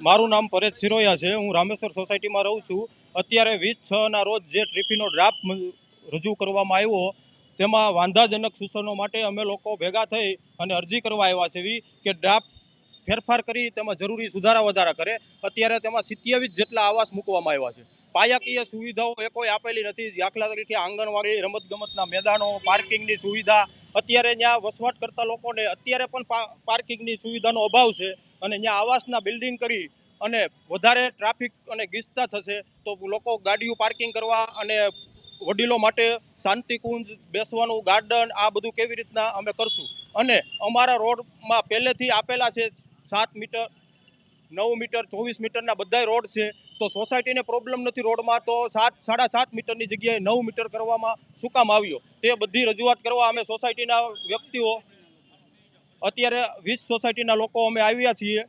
મારું નામ પરેશ સિરોયા છે. હું રામેશ્વર સોસાયટીમાં રહું છું. અત્યારે વીસ છ ના રોજ જે ટ્રીફીનો ડ્રાફ્ટ રજૂ કરવામાં આવ્યો, તેમાં વાંધાજનક સૂચનો માટે અમે લોકો ભેગા થઈ અને અરજી કરવા આવ્યા છે કે ડ્રાફ્ટ ફેરફાર કરી તેમાં જરૂરી સુધારા વધારા કરે. અત્યારે તેમાં સિત્યાવીસ જેટલા આવાસ મૂકવામાં આવ્યા છે. પાયાકીય સુવિધાઓ એ કોઈ આપેલી નથી. દાખલા તરીકે આંગણવાડી, રમતગમતના મેદાનો, પાર્કિંગની સુવિધા. અત્યારે ત્યાં વસવાટ કરતા લોકોને અત્યારે પણ પાર્કિંગની સુવિધાનો અભાવ છે. અને ત્યાં આવાસના બિલ્ડિંગ કરી અને વધારે ટ્રાફિક અને ગીચતા થશે તો લોકો ગાડીઓ પાર્કિંગ કરવા અને વડીલો માટે શાંતિકુંજ બેસવાનું ગાર્ડન આ બધું કેવી રીતના અમે કરશું. અને અમારા રોડમાં પહેલેથી આપેલા છે સાત મીટર, નવ મીટર, ચોવીસ મીટરના બધા રોડ છે. તો સોસાયટીને પ્રોબ્લેમ નથી રોડમાં તો સાત, સાડા સાત મીટરની જગ્યાએ નવ મીટર કરવામાં શું કામ આવ્યો? તે બધી રજૂઆત કરવા અમે સોસાયટીના વ્યક્તિઓ અત્યારે વીસ સોસાયટીના લોકો અમે આવ્યા છીએ.